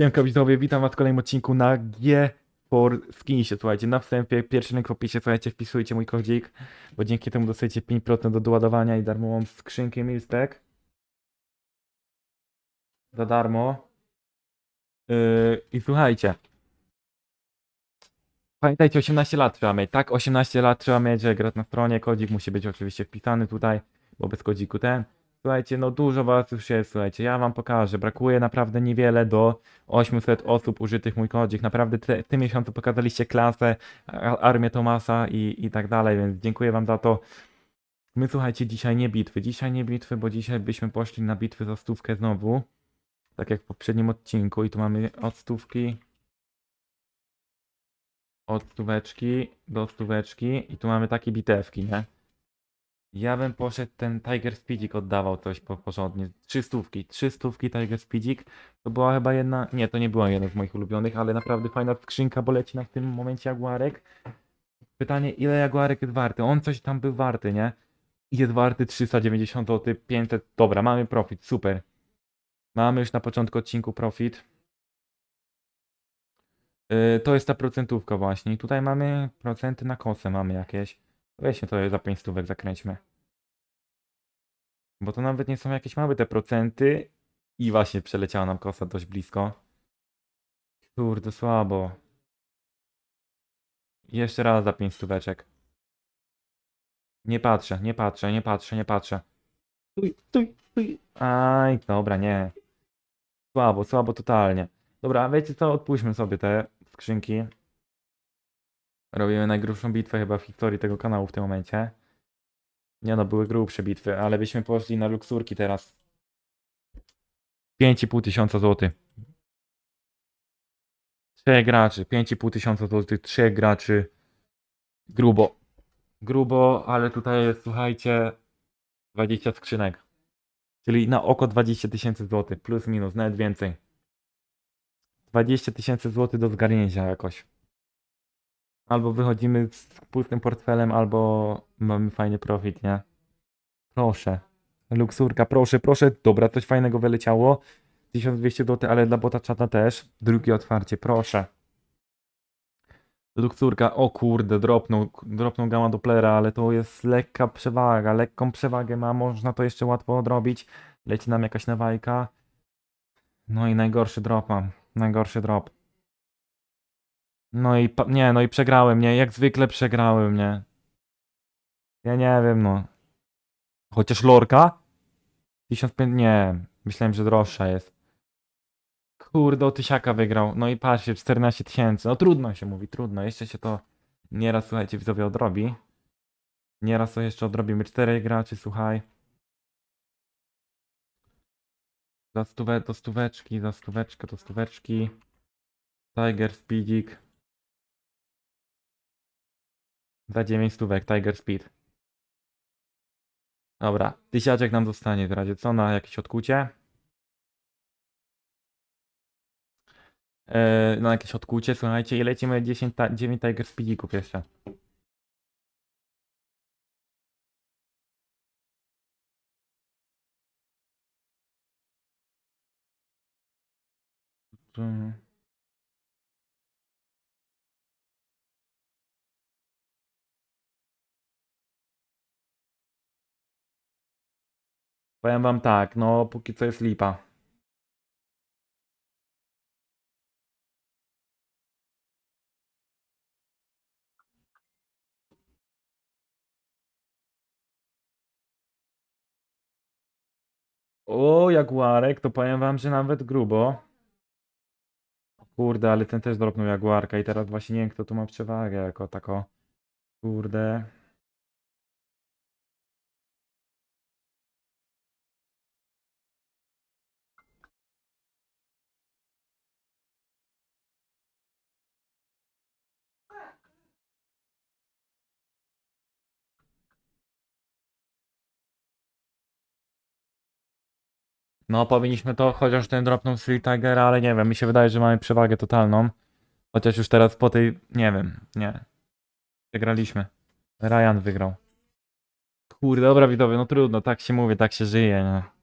Siemka widzowie, witam was w kolejnym odcinku na G for Skinsie, słuchajcie, na wstępie, pierwszy link w opisie, słuchajcie, wpisujcie mój kodzik, bo dzięki temu dostajecie 5% do doładowania i darmową skrzynkę Milspec. Za darmo. Yy, I słuchajcie. Pamiętajcie, 18 lat trzeba mieć, tak? 18 lat trzeba mieć, grać na stronie, kodzik musi być oczywiście wpisany tutaj, bo bez kodziku ten. Słuchajcie, no dużo was już jest, słuchajcie, ja wam pokażę, brakuje naprawdę niewiele do 800 osób użytych mój kodzik, naprawdę te, w tym miesiącu pokazaliście klasę, armię Tomasa i, i tak dalej, więc dziękuję wam za to. My słuchajcie, dzisiaj nie bitwy, dzisiaj nie bitwy, bo dzisiaj byśmy poszli na bitwy za stówkę znowu, tak jak w poprzednim odcinku. I tu mamy od stówki, od stóweczki do stóweczki. I tu mamy takie bitewki, nie? Ja bym poszedł ten Tiger Speedzik oddawał coś po, porządnie. Trzy stówki, trzy stówki Tiger Speedzik. To była chyba jedna, nie, to nie była jedna z moich ulubionych, ale naprawdę fajna skrzynka, bo leci nam w tym momencie Jaguarek. Pytanie, ile Jaguarek jest warty? On coś tam był warty, nie? Jest warty 390 zł, 500, dobra, mamy profit, super. Mamy już na początku odcinku profit. Yy, to jest ta procentówka właśnie. I tutaj mamy procenty na kosę, mamy jakieś. Weźmy to za 5 stówek zakręćmy. Bo to nawet nie są jakieś małe te procenty. I właśnie przeleciała nam kosa dość blisko. Kurde, słabo. Jeszcze raz za 5 stóweczek. Nie patrzę, nie patrzę, nie patrzę, nie patrzę. Stój, stój, stój. Aj, dobra, nie. Słabo, słabo totalnie. Dobra, wiecie co? Odpuśćmy sobie te skrzynki. Robimy najgrubszą bitwę chyba w historii tego kanału w tym momencie. Nie no, były grubsze bitwy, ale byśmy poszli na luksurki teraz. 5,5 tysiąca złotych. Trzech graczy, 5,5 tysiąca złotych, trzech graczy. Grubo. Grubo, ale tutaj jest, słuchajcie, 20 skrzynek. Czyli na oko 20 tysięcy złotych, plus minus, nawet więcej. 20 tysięcy złotych do zgarnięcia jakoś. Albo wychodzimy z pustym portfelem, albo mamy fajny profit, nie? Proszę. Luksurka, proszę, proszę. Dobra, coś fajnego wyleciało. 1200 zł, ale dla bota czata też. Drugie otwarcie, proszę. Luksurka, o kurde, dropnął, dropnął gamma Dopplera, ale to jest lekka przewaga, lekką przewagę ma, można to jeszcze łatwo odrobić. Leci nam jakaś nawajka. No i najgorszy drop najgorszy drop. No i nie, no i przegrałem, nie, jak zwykle przegrałem, nie. Ja nie wiem, no. Chociaż lorka? 1500, nie, myślałem, że droższa jest. Kurde, o tysiaka wygrał. No i patrzcie, 14 tysięcy. No trudno się mówi, trudno. Jeszcze się to nieraz, słuchajcie, widzowie odrobi. Nieraz to jeszcze odrobimy. Czterech graczy, słuchaj. Za stówę, do stóweczki, za stóweczkę, do stóweczki. Tiger Speedzik. Za 9 stówek, Tiger Speed. Dobra, tysiaczek nam zostanie w razie co na jakieś odkucie. Eee, na jakieś odkucie, słuchajcie, i lecimy 10 ta 9 Tiger Speedików jeszcze. Tu- Powiem wam tak, no póki co jest lipa. O, Jaguarek, to powiem wam, że nawet grubo. Kurde, ale ten też dropnął Jaguarka i teraz właśnie nie wiem, kto tu ma przewagę jako tako. Kurde. No, powinniśmy to, chociaż ten dropnął Street Tiger, ale nie wiem, mi się wydaje, że mamy przewagę totalną. Chociaż już teraz po tej, nie wiem, nie. Przegraliśmy. Ryan wygrał. Kurde, dobra widzowie, no trudno, tak się mówi, tak się żyje, nie.